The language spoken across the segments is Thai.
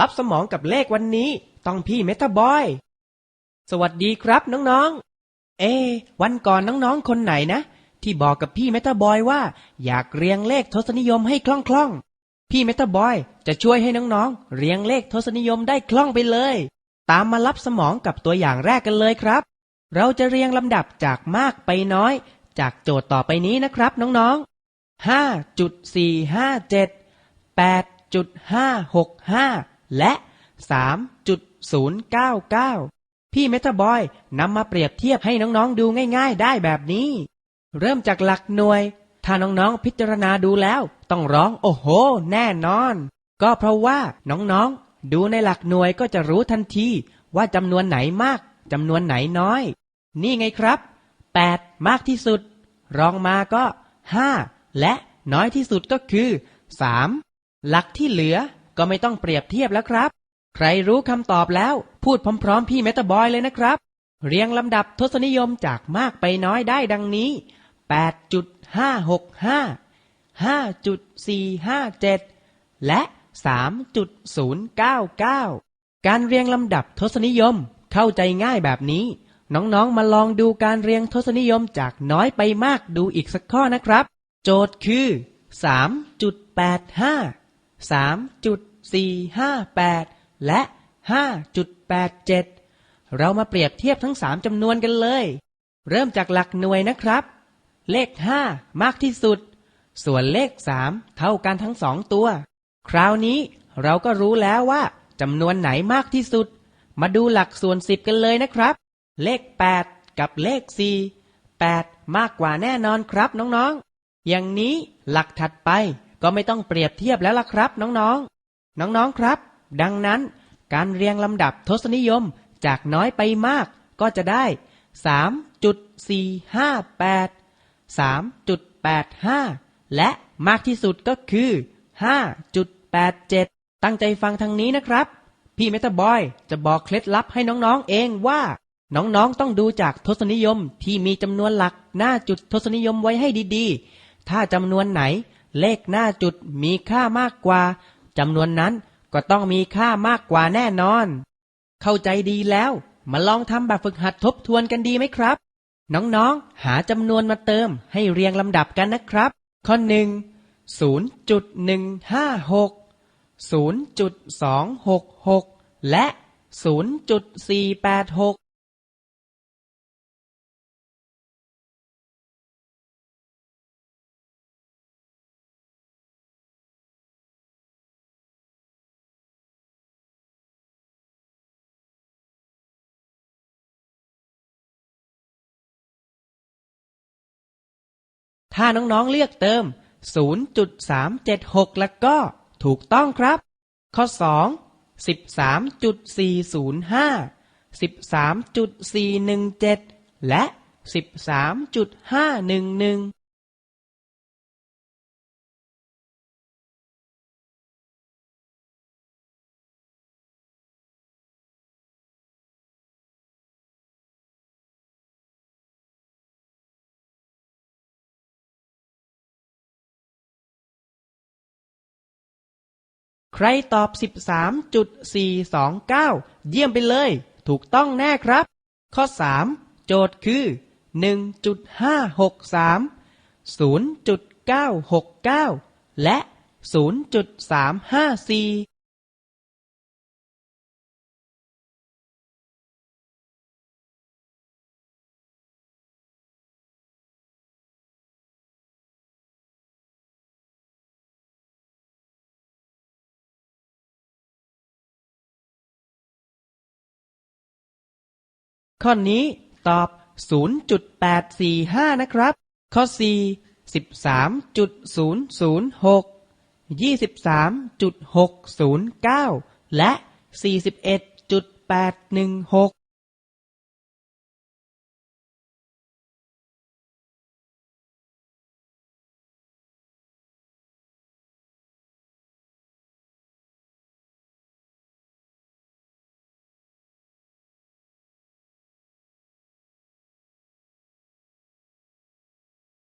รับสมองกับเลขวันนี้ ต้องพี่เมตาบอย สวัสดีครับน้องๆ เอ วันก่อนน้องๆ คนไหนนะ ที่บอกกับพี่เมตาบอยว่า อยากเรียงเลขทศนิยมให้คล่องๆ พี่เมตาบอยจะช่วยให้น้องๆ เรียงเลขทศนิยมได้คล่องไปเลย ตามมารับสมองกับตัวอย่างแรกกันเลยครับ เราจะเรียงลำดับจากมากไปน้อย จากโจทย์ต่อไปนี้นะครับน้องๆห้าจุดสี่ห้าเจ็ด และสามจุดศูนย์เก้าเก้าพี่เมตาบอยนำมาเปรียบเทียบให้น้องๆดูง่าย ๆ ได้แบบนี้ เริ่มจากหลักหน่วย ถ้าน้องๆพิจารณาดูแล้ว ต้องร้องโอ้โห แน่นอน ก็เพราะว่าน้องๆ ดูในหลักหน่วยก็จะรู้ทันที ว่าจำนวนไหนมากจำนวนไหนน้อย นี่ไงครับ 8 มากที่สุด รองมาก็ 5 และน้อยที่สุดก็คือ 3 หลักที่เหลือ ก็ไม่ต้องเปรียบเทียบแล้วครับ ใครรู้คำตอบแล้ว พูดพร้อมๆ พี่เมตาบอยเลยนะครับ เรียงลำดับทศนิยมจากมากไปน้อยได้ดังนี้ 8.565 5.457 และ 3.099 การเรียงลำดับทศนิยมเข้าใจง่ายแบบนี้ น้องๆมาลองดูการเรียงทศนิยมจากน้อยไปมากดูอีกสักข้อนะครับ โจทย์คือ 3.85 3.458 และ 5.87 เรามาเปรียบเทียบทั้ง 3จำนวนกันเลย เริ่มจากหลักหน่วยนะครับ เลข 5 มากที่สุด ส่วนเลข 3 เท่ากันทั้งสองตัว คราวนี้เราก็รู้แล้วว่าจำนวนไหนมากที่สุด มาดูหลักส่วน 10 กันเลยนะครับ เลข 8 กับเลข 4 8 มากกว่าแน่นอนครับน้องๆ อย่างนี้หลักถัดไปก็ไม่ต้องเปรียบเทียบแล้วล่ะครับน้องๆ น้องๆครับ ดังนั้นการเรียงลำดับทศนิยมจากน้อยไปมากก็จะได้ 3.458 3.85 และมากที่สุดก็คือ 5.87 ตั้งใจฟังทางนี้นะครับ พี่เมตาบอยจะบอกเคล็ดลับให้น้องๆเองว่า น้องๆต้องดูจากทศนิยมที่มีจำนวนหลักหน้าจุดทศนิยมไว้ให้ดีๆ ถ้าจำนวนไหนเลขหน้าจุดมีค่ามากกว่า จำนวนนั้นก็ต้องมีค่ามากกว่าแน่นอน เข้าใจดีแล้ว มาลองทำแบบฝึกหัดทบทวนกันดีไหมครับ น้องๆ หาจำนวนมาเติมให้เรียงลำดับกันนะครับ ข้อหนึ่ง0.156 0.266 และ 0.486 ถ้าน้องๆเลือกเติม 0.376 แล้วก็ถูกต้องครับ ข้อ 2 13.405 13.417 และ 13.511 รตอบ 13.429 เยี่ยมไปเลย ถูกต้องแน่ครับ ข้อ 3 โจทย์คือ 1.563 0.969 และ 0.354 ข้อนี้ตอบ 0.845 นะครับ ข้อ 4 13.006 23.609 และ 41.816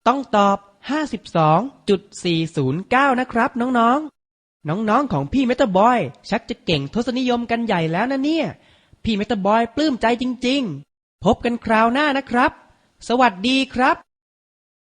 ต้องตอบ 52.409 นะครับน้องๆ น้องๆ ของพี่เมตาบอย ชักจะเก่งทศนิยมกันใหญ่แล้วนะเนี่ย พี่เมตาบอยปลื้มใจจริงๆ พบกันคราวหน้านะครับ สวัสดีครับ